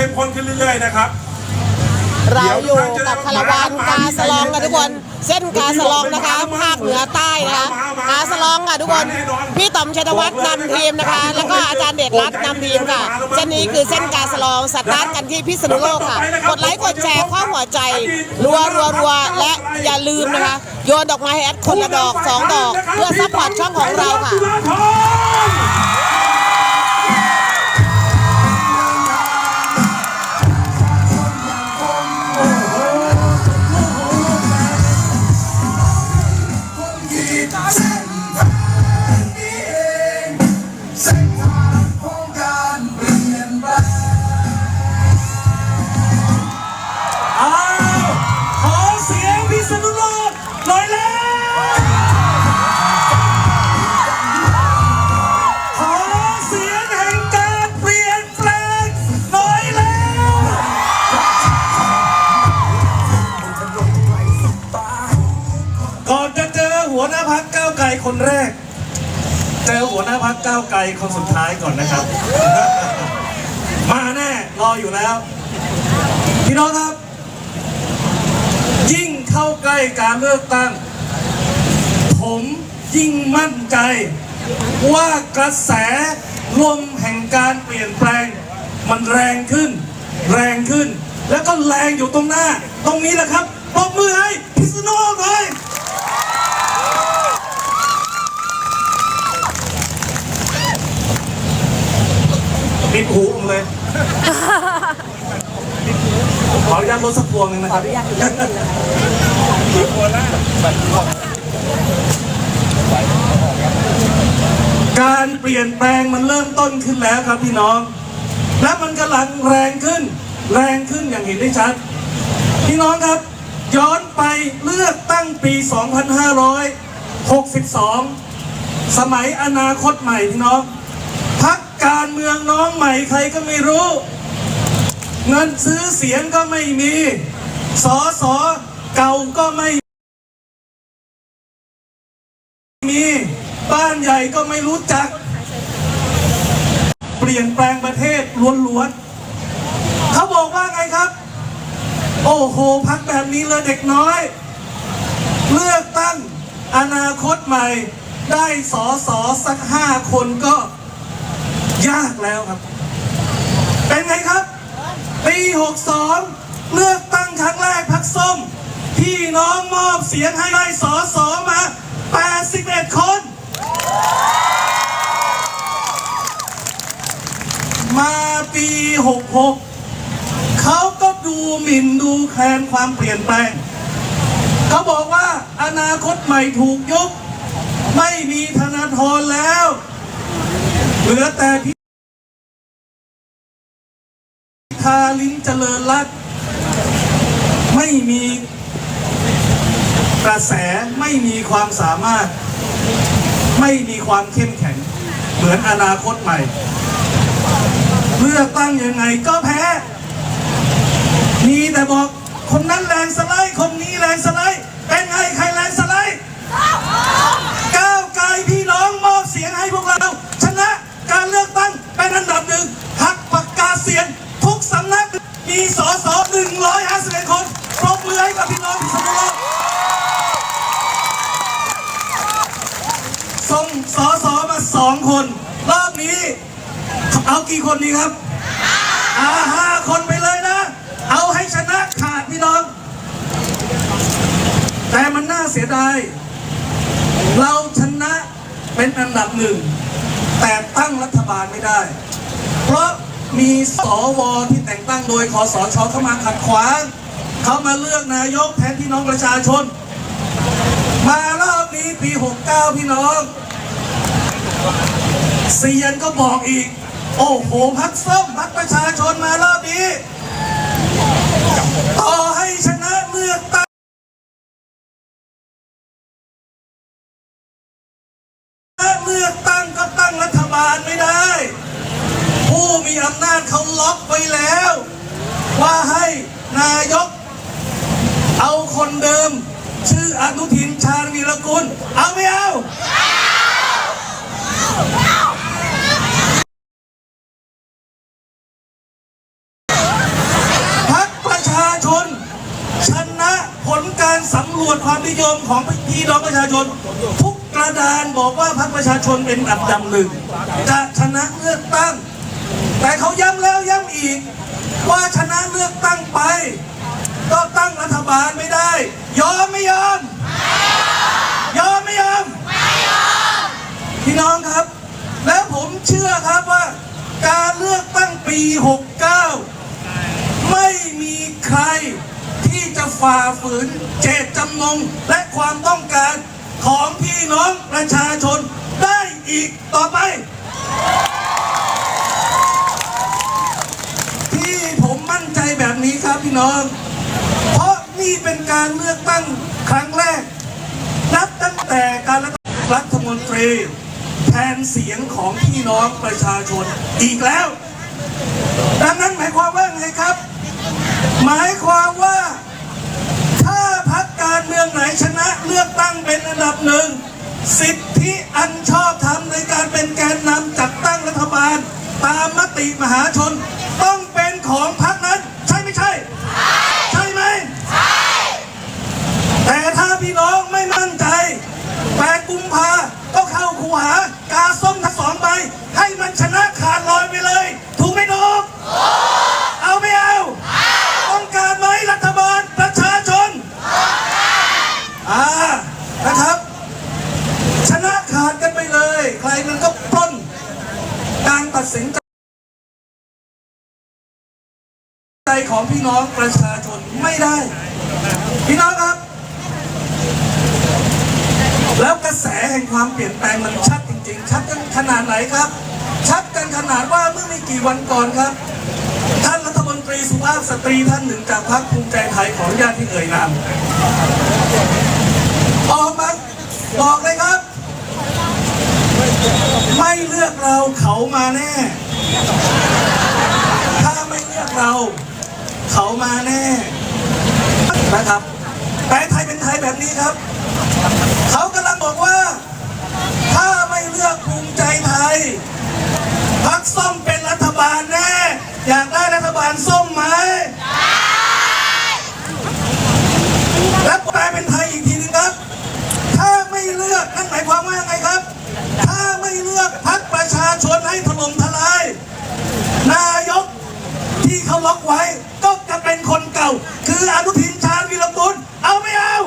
เข้มข้นขึ้นเรื่อยๆนะครับ เราอยู่กับคาราวานกาสลองกันทุกคน เส้นกาสลองนะคะภาคเหนือใต้นะคะกาสลองค่ะทุกคน พี่ต๋อมชัยธวัฒน์นำทีมนะคะ แล้วก็อาจารย์เดชรัตน์นำทีมค่ะ เส้นนี้คือเส้นกาสลองสตาร์ทกันที่พิษณุโลกค่ะ กดไลค์กดแชร์ข้อหัวใจ รัวรัวรัวและอย่าลืมนะคะ โยนดอกไม้ให้แอดคนละดอกสองดอก เพื่อซัพพอร์ตช่องของเราค่ะ คนแรก เจอหัวหน้าพักก้าวไกลคนสุดท้ายก่อนนะครับ มาแน่รออยู่แล้ว พี่น้องครับ ยิ่งเข้าใกล้การเลือกตั้ง ผมยิ่งมั่นใจ ว่ากระแสลมแห่งการเปลี่ยนแปลง มันแรงขึ้น แรงขึ้น แล้วก็แรงอยู่ตรงหน้า ตรงนี้แหละครับปรบมือให้พิษณุโลกเลย ปิดหูผมเลยขออนุญาตลดสักพวงหนึงนะครับการเปลี่ยนแปลงมันเริ่มต้นขึ้นแล้วครับพี่น้อง และมันกำลังแรงขึ้น แรงขึ้นอย่างเห็นได้ชัด พี่น้องครับ ย้อนไปเลือกตั้งปี 2562 สมัยอนาคตใหม่พี่น้อง การเมืองน้องใหม่ใครก็ไม่รู้ เงินซื้อเสียงก็ไม่มี สอสอเก่าก็ไม่มี บ้านใหญ่ก็ไม่รู้จัก เปลี่ยนแปลงประเทศล้วนๆเขาบอกว่าไงครับ โอ้โหพักแบบนี้เลยเด็กน้อย เลือกตั้งอนาคตใหม่ ได้สอสอสักห้าคนก็ ยากแล้วครับ เป็นไงครับ ปี 62 เลือกตั้งครั้งแรกพักส้ม พี่น้องมอบเสียงให้ได้สอสอมา 81 คน มาปี 66 เขาก็ดูหมิ่นดูแคลนความเปลี่ยนแปลง เขาบอกว่าอนาคตใหม่ถูกยุบไม่มีธนาธรแล้ว เหลือแต่พิธาลิ้มเจริญรัตไม่มีกระแสไม่มีความสามารถ ไม่มีความเข้มแข็ง เหมือนอนาคตใหม่เลือกตั้งยังไงก็แพ้ มีแต่บอกคนนั้นแรงสไลด์ คนนี้แรงสไลด์ มีสอสอ151คนปรบมือให้กับพี่น้องพิษณุโลกส่งสอสอมาสองคน รอบนี้ เอากี่คนดีครับอาห้าคนไปเลยนะ เอาให้ชนะขาดพี่น้อง แต่มันน่าเสียดาย เราชนะเป็นอันดับหนึ่ง แต่ตั้งรัฐบาลไม่ได้ เพราะ มีสวที่แต่งตั้งโดยคอสชเข้ามาขัดขวาง เขามาเลือกนายกแทนพี่น้องประชาชน มารอบนี้ปี 69 พี่น้องเซียนก็บอกอีก โอ้โหพักส้มพักประชาชนมารอบนี้ ต่อให้ชนะเลือกตั้งเลือกตั้งก็ตั้งรัฐบาล ผู้มีอำนาจเขาล็อกไปแล้ว ว่าให้นายก เอาคนเดิม ชื่ออนุทินชาญวีรกุล เอาไม่เอาพักประชาชน ชนะผลการสำรวจความนิยมของพี่น้องประชาชน ทุกกระดานบอกว่าพักประชาชนเป็นอันดับหนึ่งจะชนะเลือก แต่เขาย้ำแล้วย้ำอีก ว่าชนะเลือกตั้งไป ก็ตั้งรัฐบาลไม่ได้ ยอมไม่ยอมยอมไม่ยอมพี่น้องครับ แล้วผมเชื่อครับว่า การเลือกตั้งปี 69 ไม่มีใครที่จะฝ่าฝืนเจตจำนงและความต้องการของพี่น้องประชาชนได้อีกต่อไป ที่ผมมั่นใจแบบนี้ครับพี่น้อง เพราะนี่เป็นการเลือกตั้งครั้งแรก นับตั้งแต่การรัฐมนตรี แทนเสียงของพี่น้องประชาชนอีกแล้ว ดังนั้นหมายความว่าไงครับ หมายความว่าถ้าพักการเมืองไหนชนะเลือกตั้งเป็นอันดับหนึ่งสิทธิอันชอบธรรมในการเป็นแกนนำจัดตั้งรัฐบาล ตามมติมหาชน ต้องเป็นของพักนั้น ใช่ไม่ใช่ ใช่ไหมแต่ถ้าพี่น้องไม่มั่นใจแปดกุมภาก็เข้าคูหากาส้มทั้งสองใบให้มันชนะขาดลอยไปเลย ถูกไหมน้องเอาไม่เอาต้องการไหมรัฐบาลประชาชนอ่านะครับ ชนะขาดกันไปเลย ใครมันก็ปล้นการตัดสินใจ ของพี่น้องประชาชนไม่ได้ พี่น้องครับ แล้วกระแสแห่งความเปลี่ยนแปลงมันชัดจริง ๆ ชัดกันขนาดไหนครับ ชัดกันขนาดว่าเมื่อไม่กี่วันก่อนครับ ท่านรัฐมนตรีสุภาพสตรีท่านหนึ่งจากพรรคภูมิใจไทยของญาติที่เอ่ยนามออกมาบอกเลยครับ ไม่เลือกเราเขามาแน่ ถ้าไม่เลือกเรา เขามาแน่นะครับแต่ไทยเป็นไทยแบบนี้ครับ เขากำลังบอกว่า ถ้าไม่เลือกภูมิใจไทยพักส้มเป็นรัฐบาลแน่ อยากได้รัฐบาลส้มไหมและแปลเป็นไทยอีกทีหนึงครับ ถ้าไม่เลือกนั่นหมายความว่ายังไงครับ ถ้าไม่เลือกพักประชาชนให้ถล่มทลาย ที่เขาล็อกไว้ ก็จะเป็นคนเก่า คืออนุทินชาญวีรกุลเอาไม่เอา